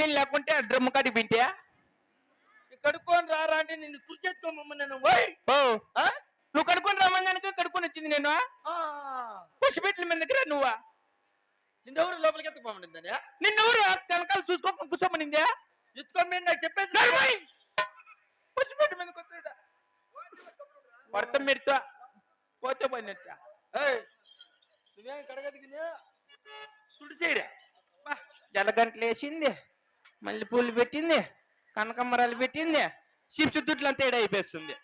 నీళ్ళు లేకుంటే డ్రమ్ కాడి పింటే కడుక్కొని రారా అంటే నిన్ను ఆ? నువ్వు కడుక్కొని రమ్మంగానికి కడుక్కొని వచ్చింది నేను ఆ. పసిపెట్ల మీద దగ్గర నువ్వా? నిన్నెవరు లోపలికి ఎత్తుకోమనిందని నిన్నెవరు? వెనకాల చూసుకోకుండా కూర్చోమనిందే? ఎత్తుకొని మీరు నాకు చెప్పేసి! పసిపెట్ట మీద కూర్చోడా పడతాం మీరుతో. పోతే పోయినట్ట ఏయ్, నువ్వేం కడగదిగినా తుడిచేయరా? జలగంటలు వేసింది మళ్ళీ పూలు పెట్టింది కనకమ్మరాలు పెట్టింది చిప్స్ దుడ్లంతా ఏడ అయిపోతుంది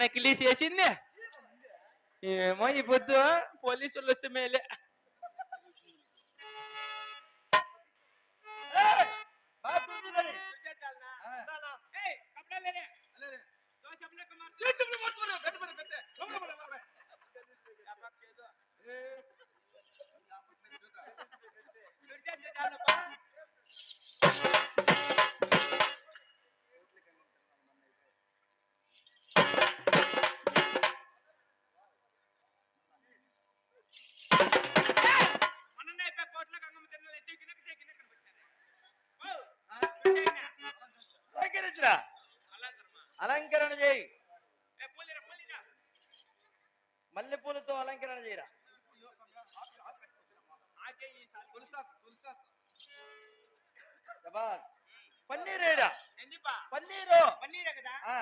నకిలీస్ వేసింది ఏమో ఈ పొద్దు పోలీసులు వస్తే మేలే. అలంకరణ చేయి మల్లెపూలతో అలంకరణ చేయరా శబాష్. పన్నీర్ వేయరా పన్నీరు ఆ.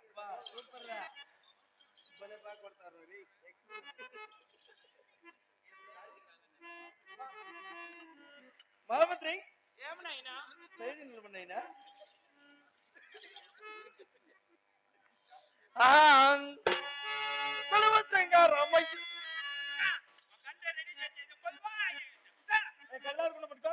అబ్బా, సూపర్ రా. భలే బాగా కొడతారు రే. మహామంత్రి సైడ్ నిలబడినైనా బలవంతంగా రామయ్య ఏ, కళ్ళారకుండా పట్టుకో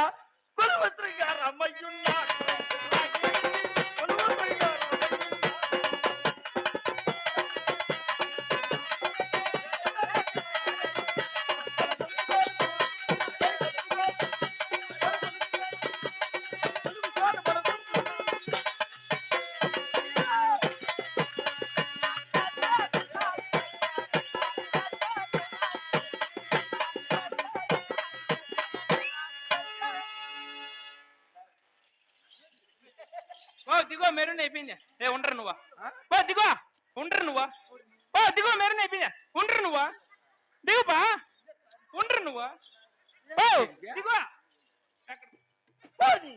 దిగో మెరూన్ అయిపోయింది. ఏ ఉండరు నువ్వా? ఓ దిగో ఉండరు నువ్వా? ఓ దిగో మెరూన్ అయిపోయింది. ఉండరు నువ్వా? దిగుపా ఉండరు నువ్వా? ఓ దిగో పోనీ.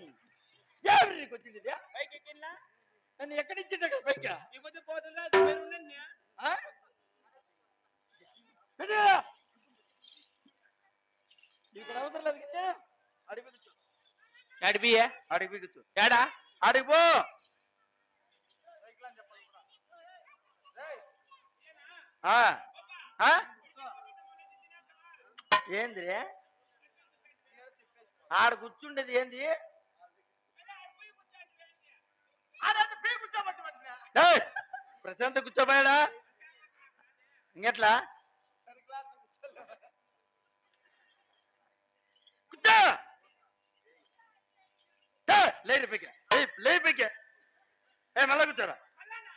ఎవరు నీకు వచ్చింది ఇది? నన్ను ఎక్కడిచ్చిండ పైకి? ఆ? పెట్టు. ఇక్కడ అవసరం లేదు కదా అడిపియే అడిగి కూర్చో. ఏడా అడిగి పో ఆ, ఆ? ఏంది ఆడ కూర్చుండేది ఏంది? ప్రశాంత ప్రశాంత్ కూర్చోబోయాడా? ఇంకెట్లా? కూర్చో! ఏయ్, లేరు ఏ మళ్ళా కూర్చోరా.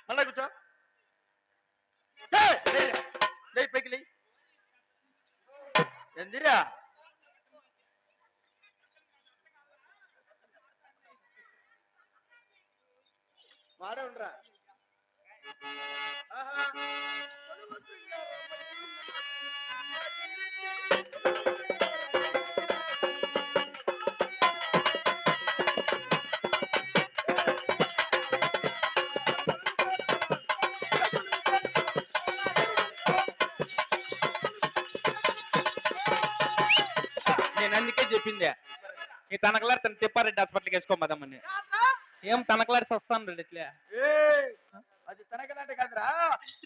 మళ్ళా కూర్చో. எந்திரா மாடன்றா ஆஹா. చెప్పింది. ఈ తనకలారి తన తిప్పారెడ్డి హాస్పిటల్కి వేసుకోమదామని ఏం తనకలారి వస్తాను రెడ్డి ఇట్లా అది తనకలాంటి కాదురా.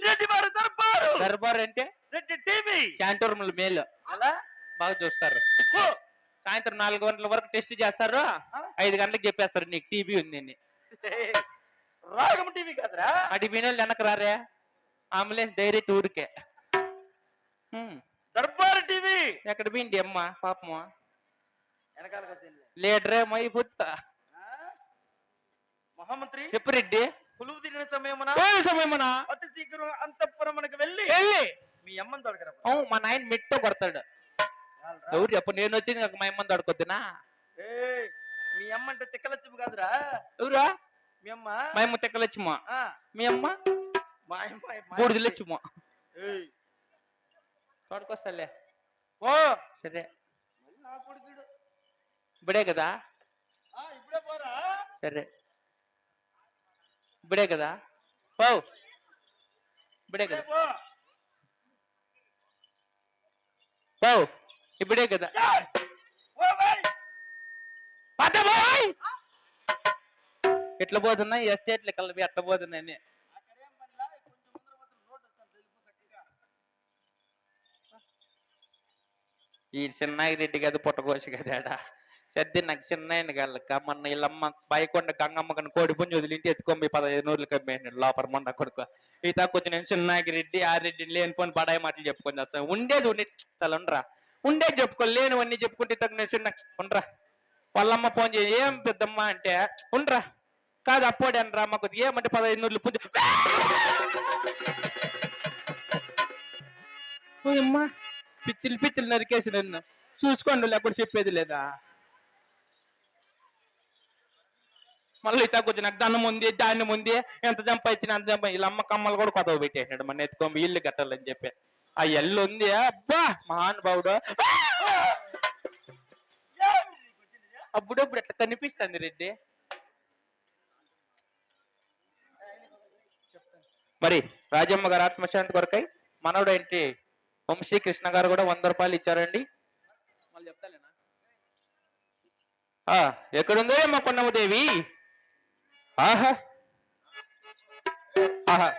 రెడ్డి వారి దర్బారు. దర్బార్ అంటే? రెడ్డి టీవీ. శాంటూర్ములు మేలు అలా? బాగా చూస్తారు. సాయంత్రం నాలుగు గంటల వరకు టెస్ట్ చేస్తారు. ఐదు గంటలకు చెప్పేస్తారు నీకు టీబీ ఉంది రాగం టీవీ కాదురా. అడి బినోళ్ళు వెనక రారే. అంబులెన్స్ డైరెక్ట్ ఊరికే. దర్బారు టీవీ. ఎక్కడ పోయింది అమ్మ పాపము? లీడరే మై పుత్త? మహామంత్రి చెప్పు రెడ్డి. కొలువు తిరిగిన సమయమున సమయమునా అతి శీఘ్రం అంతఃపురమునకు వెళ్ళి వెళ్ళి. మీ అమ్మని తొడగరా అవును మా నాయన మెట్టు కొడతాడు. ఎవరు చెప్పు నేను వచ్చి నాకు మా అమ్మని తడుకొద్దునా? మీ అమ్మ అంటే తిక్కలచ్చిపు కాదురా. ఎవరా మీ అమ్మ? మా అమ్మ తెక్కలొచ్చుమా? మీ అమ్మ? మా అమ్మ. బూడిదలొచ్చుమా ఏయ్, తోడుకొస్తాలే. ఓ సరే. నా కొడుకుడు ఇప్పుడే కదా? సరే. ఇప్పుడే కదా? ఓ ఇప్పుడే కదా? పో. ఇప్పుడే కదా? ఎట్లా పోతున్నాయి ఎస్టేట్లు కలిపి ఎట్లా పోతున్నాయి. ఈ చిన్నాయి రెడ్డి కదా పుట్టకోసి కదా సర్ది నాకు చిన్నాయన కలక మొన్న ఇల్లమ్మ బయకొండ గంగమ్మ కోడి పుంజు వదిలింటి ఎత్తుకొని పదహైదు నూరులు కమ్మేయండి లోపల మొన్న కొడుకు. ఈ కొంచెం నేను చిన్నాకి రెడ్డి ఆ రెడ్డి లేనిపోని బడాయి మాటలు చెప్పుకొని చేస్తాను. ఉండేది ఉండి తలండ్రా ఉండేది చెప్పుకో లేనివన్నీ చెప్పుకుంటే తగ్గు నేను చిన్న ఉండరా? వాళ్ళమ్మ ఫోన్ చేసి ఏం పెద్దమ్మ? అంటే ఉండరా. కాదు అప్పోడి అనరా మాకు ఏమంటే పదహైదు నూరులు పుంజు. అమ్మా పిచ్చిలు పిచ్చిలు నరికేసి నన్ను. చూసుకోండి లేకపోతే చెప్పేది లేదా? మళ్ళీ ఇట్లా కొంచెం నాకు దండం ఉంది దాన్ని ఉంది ఎంత సంపాదించిన అంత సంపాదించి వీళ్ళ అమ్మ కమ్మలు కూడా కొత్త పెట్టేసినాడు. మన ఎత్తుకొని ఇల్లు కట్టాలని చెప్పి. ఆ ఎల్లు ఉంది అబ్బా మహానుభావుడు? అప్పుడప్పుడు ఎట్లా కనిపిస్తుంది రెడ్డి? మరి రాజమ్మ గారు ఆత్మశాంతి కొరకై మనవడు ఏంటి? వంశీ కృష్ణ గారు కూడా వంద రూపాయలు ఇచ్చారండి. మళ్ళీ చెప్తాలేనా? ఆ, ఎక్కడుందో ఏమో కొన్నమ్మదేవి ஆஹா. ஆஹா.